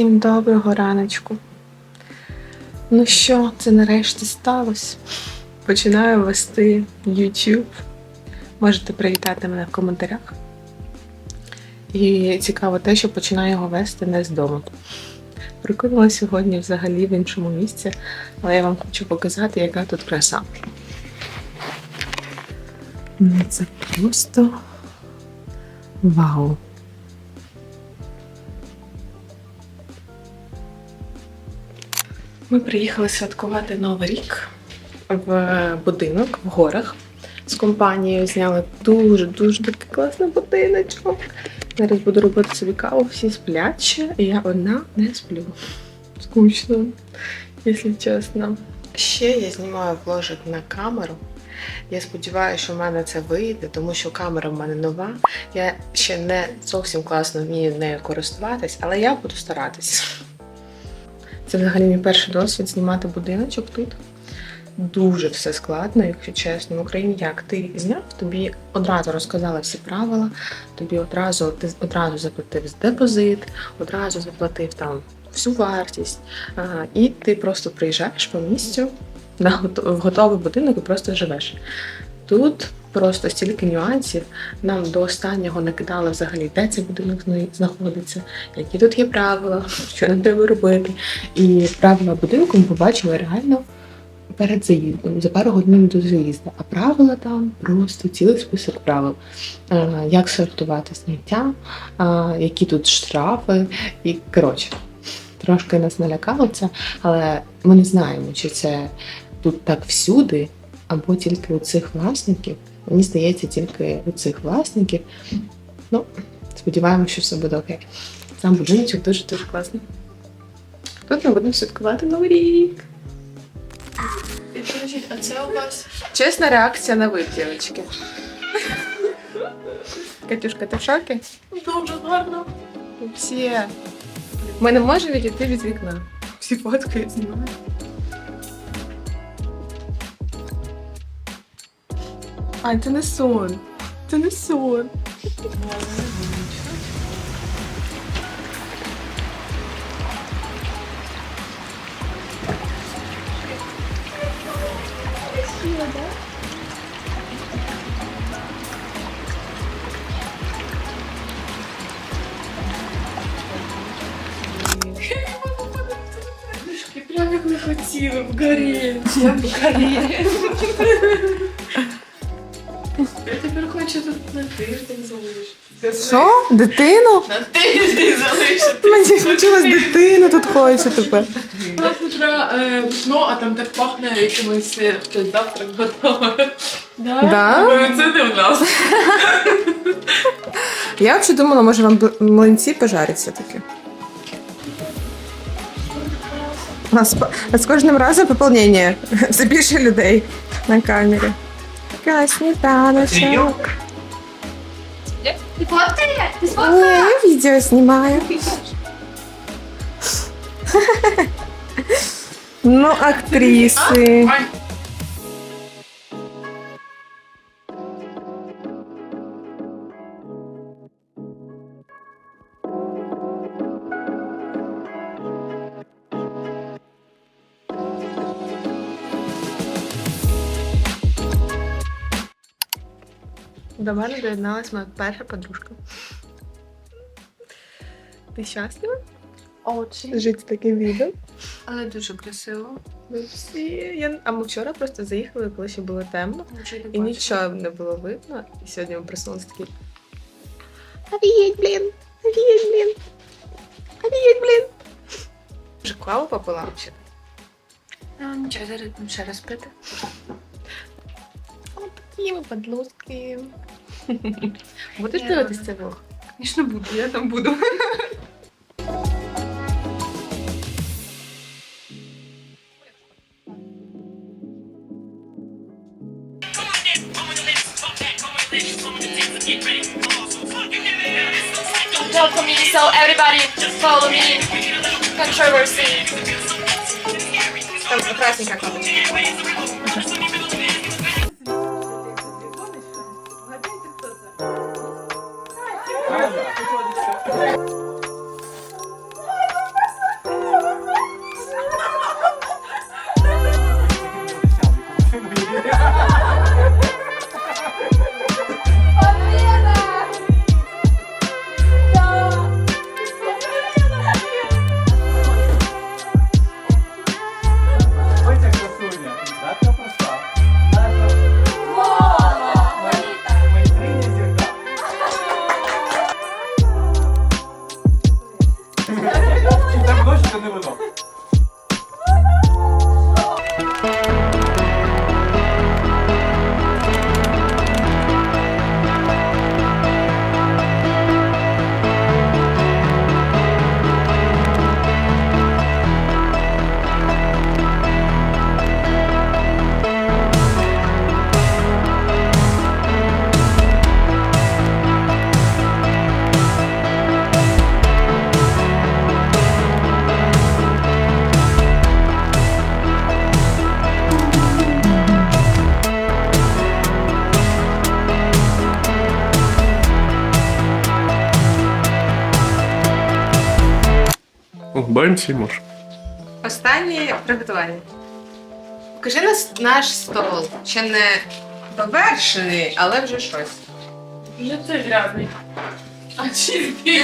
Всім доброго раночку. Ну що, це нарешті сталося. Починаю вести YouTube. Можете привітати мене в коментарях. І цікаво те, що починаю його вести не з дому. Прикинула сьогодні взагалі в іншому місці, але я вам хочу показати, яка тут краса. Ну, Це просто вау! Ми приїхали святкувати Новий рік в будинок в горах. З компанією зняли дуже-дуже такий класний будиночок. Зараз буду робити собі каву, всі сплять ще, і я одна не сплю. Скучно, якщо чесно. Ще я знімаю вложик на камеру. Я сподіваюся, що в мене це вийде, тому що камера в мене нова. Я ще не зовсім класно вмію нею користуватись, але я буду старатись. Це взагалі мій перший досвід знімати будиночок тут. Дуже все складно, якщо чесно. В Україні як ти зняв, тобі одразу розказали всі правила, тобі одразу ти одразу заплатив депозит, одразу заплатив там всю вартість, а, і ти просто приїжджаєш по місцю на в готовий будинок і просто живеш. Тут просто стільки нюансів. Нам до останнього накидали взагалі, де цей будинок зна- знаходиться, які тут є правила, що нам треба робити. І правила будинку ми побачили реально перед заїздом, за пару годин до заїзду. А правила там просто цілий список правил. Е, Як сортувати сміття, е, які тут штрафи, і коротше. Трошки нас налякало це, але ми не знаємо, чи це тут так всюди, або тільки у цих власників. Мені здається, тільки у цих власників. Ну, сподіваємося, що все буде окей. Сам будиночок дуже дуже класний. Тут ми будемо святкувати Новий рік. А це у вас Чесна реакція на вид, дівчатки. Катюшка, ти в шокі? дуже гарно. Всі. Ми не можемо відійти від вікна. Всі фоткають знімають. А, це не сон. Це не сон. І прям як ми хотіли, в горі. Я в горі. Я тепер хочу тут на тиждень залишити. Що? Дитину? На тиждень залишити. Мені хотілося дитину тут хоче тепер. У нас утро е, вікно, а там так пахне якимось е, завтрак готовий. Да? Да? Це не в нас. Я взагалі думала, може вам млинці пожарять все-таки. У нас, нас кожним разом поповнення. Все більше людей на камері. Така сніданочок. Ти фоткає? Ти Ні, сфоткала? я відео знімаю. Ну, актриси. До мене доєдналась моя перша подружка. Ти щаслива? Очень. Жити таким відео? Але дуже красиво. Всі. Я... А ми вчора просто заїхали, коли ще було темно, Нічого не і бачу. нічого не було видно. І сьогодні ми проснулися такі. Офігеть, блін! Офігеть, блін! Офігеть, блін! Вже каву попила взагалі. Нічого, зараз будемо ще раз пити. Ось такі ми подлузки. Будеш Я дивитись рада. цей влог? Звісно, буду, я там буду. Welcome me, so everybody follow me. Controversy. Там красненька кнопочка. Бенці може. Останнє приготування. Покажи нас наш стол. Ще не довершений, але вже щось. Вже це грязний. А чистий.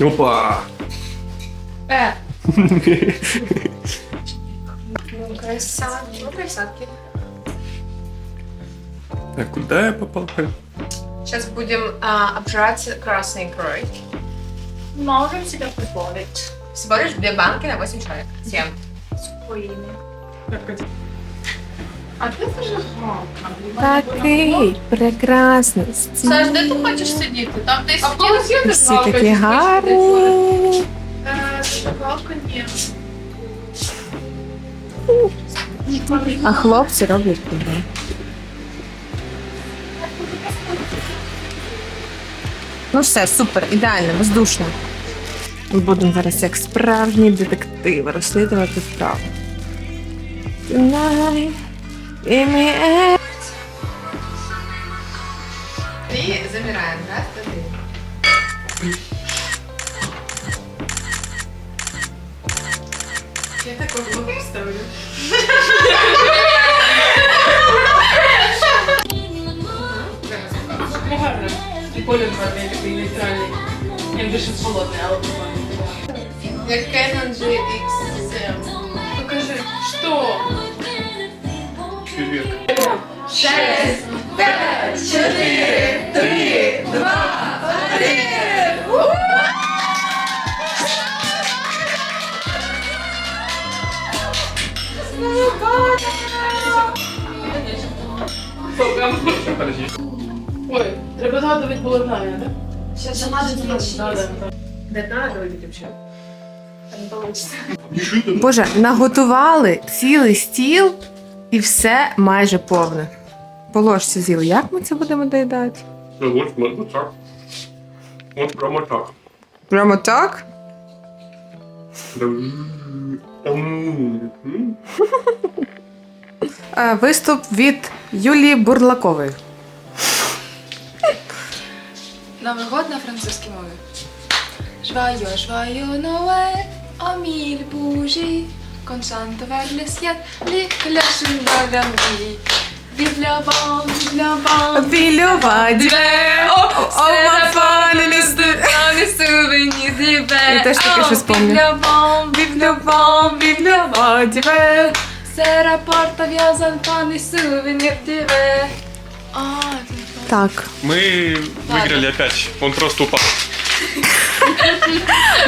Опа! Е, Ну, краса. Ну, красотки. А куда я попал? Сейчас будем а, обжираться красной икрой. Можем себя прибавить. Всего лишь две банки на 8 человек. 7. Спокойно. А ти вже громко. Такий прекрасний стіл. Саш, де ти хочеш сидіти? Там десь А в когось є Всі такі гарні. Е, ні. А хлопці роблять кіно. Ну все, супер, ідеально, бездушно. Ми будемо зараз як справжні детективи розслідувати справу. Tonight, give me a- І замираємо, раз, один. І колір гарний, такий нейтральний. Я більше холодний, але прикольний. Як Canon GX7. Покажи, що? Привет. Подожди. Ой, треба згадувати було знання, так? Сейчас Да, да, да. Не треба робити взагалі. Не получится. Боже, наготували цілий стіл і все майже повне. По ложці з'їли. Як ми це будемо доїдати? Ну так. Вот прямо так. Прямо так? Да. Е, Виступ від Юлії Бурлакової. Новий год на французькій мові. Joyeux, joyeux Noël, en mille bougies, consente vers le ciel, les cloches de la vie. Vive le vent, vive le vent, Вільова Oh, c'est la fin de місце. les souvenirs d'hiver. Я теж таке Oh, щось vive помню. le vent, vive le vent, c'est rapporte à vieux enfants les souvenirs d'hiver. Це Так. Мы выиграли опять. Он просто упал.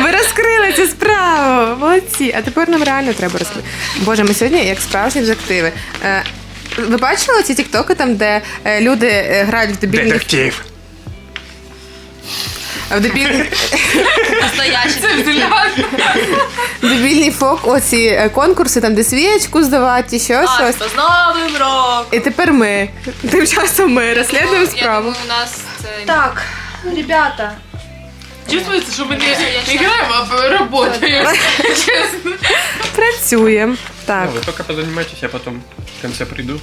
Ви розкрили цю справу. Молодці. А тепер нам реально треба розкрити. Боже, ми сьогодні як справжні детективи. Е, Ви бачили ці тіктоки, там, де е, люди е, грають в дебільних Детектив. в дебільні настоящий. Це взгляд. Дебільний фок, оці е, конкурси, там, де свічку здавати, ще щось. з Новим роком! І тепер ми. Тим часом ми розслідуємо Я справу. думаю, у нас це... Так, ребята, Чувствується, що ми не я не граємо, а працюємо. Чесно. Працюємо. Так. Ну, вы только позанимайтесь, я потом в конце приду.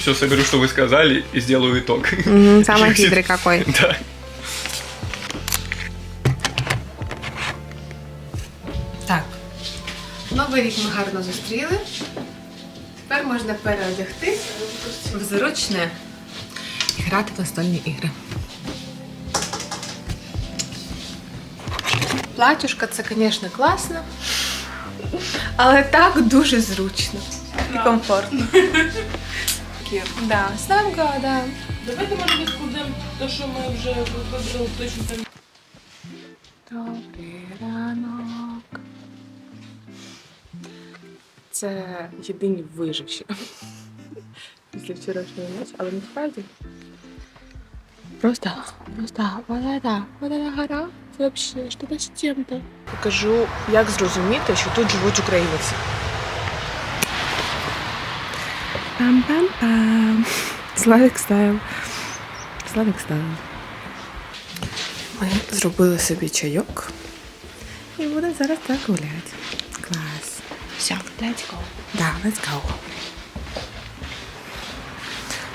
Все соберу, что вы сказали, и сделаю итог. Мгм, Саме хитрий какой. Да. Новий рік ми гарно зустріли. Тепер можна переодягти в зручне і грати в настольні ігри. Платюшка це, звісно, класно, але так дуже зручно і комфортно. Да, з Новим годом! Давайте може відкладемо те, що ми вже виходили точно там. Це єдині виживші після вчорашньої ночі, але насправді. Просто, просто вот эта гора, це вообще что-то з чим-то. Покажу, як зрозуміти, що тут живуть українці. Пам-пам-пам. Славік стайл. Славік стайл. Ми зробили собі чайок і будемо зараз так гуляти. Let's go. Да, let's go.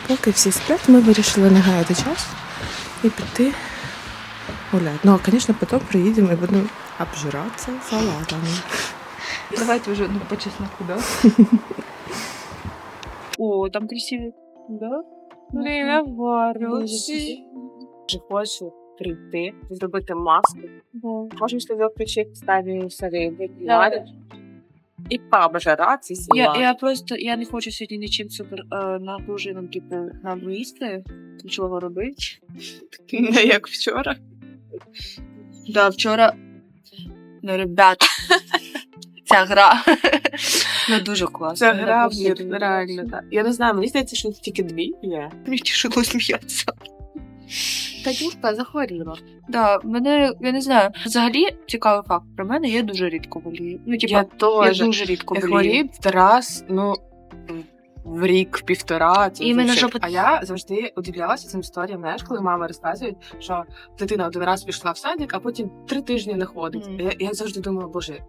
Поки всі сплять, ми вирішили не гаяти час і піти гуляти. Ну, а, звісно, потім приїдемо і будемо обжираться салатами. Давайте уже ну, по чесноку, да? О, там красивый. Да? Время хороший. Дуже хочу прийти, зробити маску. Можеш ти включити ставі сари, і пообжиратися. Я, я просто я не хочу сьогодні нічим супер е, напруженим, типу, нам їсти, нічого робити. Не як вчора. Да, вчора. Ну, ребят, ця гра. Ну, дуже класно. Це гра блін, реально. Так. Я не знаю, мені здається, що тільки дві є. Мені тяжело сміятися. Катюшка захворіла. Да, мене, я не знаю. Взагалі, цікавий факт про мене, я дуже рідко болію. Ну, типа, Я я, дуже рідко Я болію. хворів раз, ну. В рік, в півтора, це Іменно, вже- щоб- а я завжди удивлялася цим історіям, знаєш, коли мама розказують, що дитина один раз пішла в садик, а потім три тижні не ходить. Мгм. Я, я завжди думала, боже,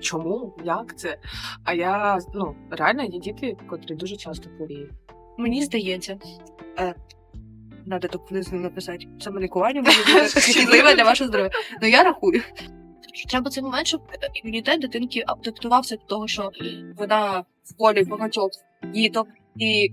чому? Як це? А я ну реально є діти, котрі дуже часто хворіють. Мені здається, е, надо тут внизу написати самолікування бути шкідливе для вашого здоров'я. Ну я рахую. Треба цей момент, щоб імунітет дитинки адаптувався до того, що вона в полі багатьох діток і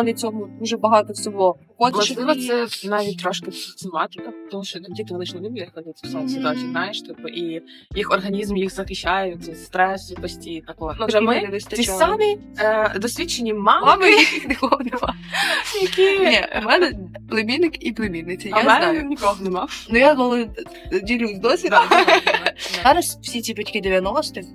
в цього дуже багато всього. Ходить, Можливо, це навіть трошки психосоматика, тому що ну, діти вони ж не люблять ходити в ситуації, знаєш, типу, і їх організм їх захищає від стресу постійно. Такого. Ну, вже ми ті самі е, досвідчені мами, Мами їх нікого нема. які Ні, у мене племінник і племінниця. Я знаю. нікого нема. Ну я коли ділюсь досвідом. Зараз всі ці батьки 90-х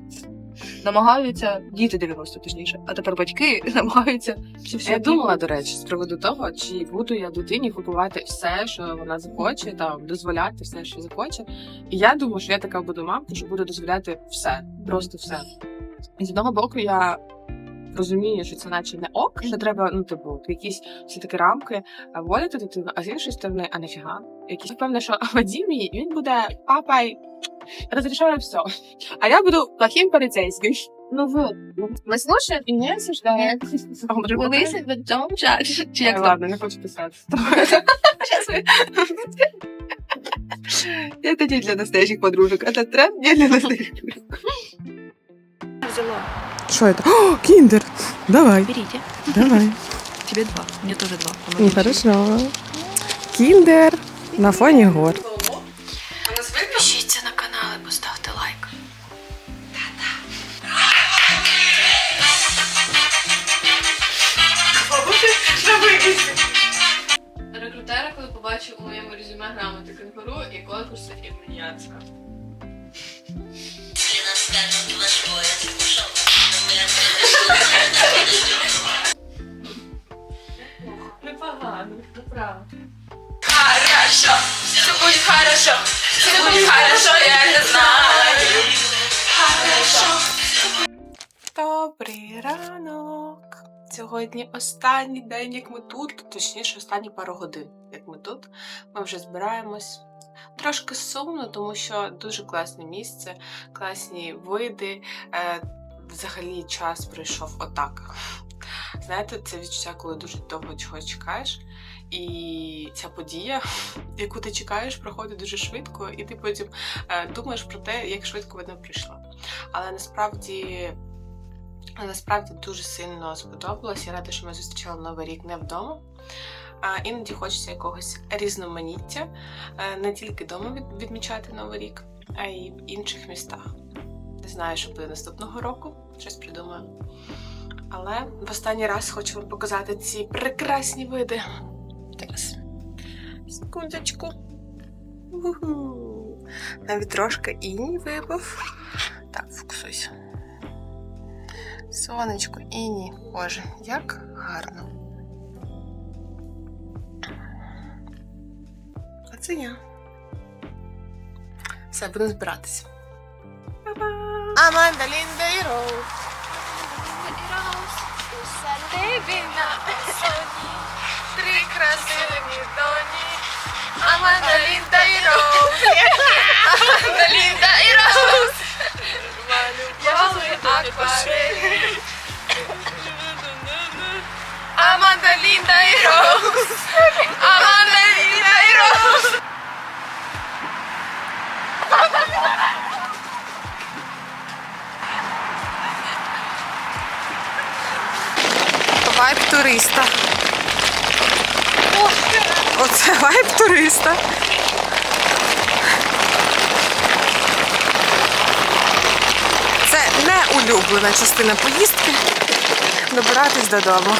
намагаються, діти 90 точніше, а тепер батьки намагаються чи все. Я думала, до речі, з приводу того, чи буду я дитині купувати все, що вона захоче, там дозволяти все, що захоче. І я думаю, що я така буду мамка, що буду дозволяти все, просто все. І з одного боку, я розумію, що це наче не ок, що треба, ну, типу, якісь все таки рамки е, вводити дитину, а з іншої сторони, а нафіга. Якісь певне, що Вадим мій, він буде папай, розрішає все. А я буду плохим поліцейським. Ну вот. Мы слушаем и не осуждаем. Вони себе в цьому вчать. Чи як Ай, там? ладно, не хочу писати. Это не для настоящих подружек, это тренд не для настоящих подружек. Взяла. Что это? О, киндер! Давай, Берите. давай. Тебе два. Мне тоже два. Ну, хорошо. Кіндер на фоні гор. Підпишіться на канал і поставте лайк. Рекрутера, коли побачив у моєму резюме грамоти кенгуру і конкурси імуніація. Непогано, Добрий ранок. Сьогодні останній день, як ми тут, точніше, останні пару годин, як ми тут. Ми вже збираємось. Трошки сумно, тому що дуже класне місце, класні види. Е, взагалі час пройшов отак. Знаєте, це відчуття, коли дуже довго чогось чекаєш. І ця подія, яку ти чекаєш, проходить дуже швидко, і ти потім е, думаєш про те, як швидко вона прийшла. Але насправді насправді дуже сильно сподобалось. Я рада, що ми зустрічали новий рік не вдома. А іноді хочеться якогось різноманіття, е, не тільки вдома відмічати новий рік, а й в інших містах. Не знаю, що буде наступного року, щось придумаю. Але в останній раз хочу вам показати ці прекрасні види. Зараз. Секундочку. Навіть трошки іній випав. Так, фокусуйся. Сонечко, іні. Боже, як гарно. А це я. Все, будемо збиратися. Аманда, Лінда і Роуз. Три красиві доні. Аманда, Лінда і Роуз. Аманда, Лінда і Роуз. Плавали акварель. Аманда Лінда і Роуз. Аманда Лінда і Роуз. Вайб туриста. Оце вайб туриста. Це улюблена частина поїздки. Добиратись додому.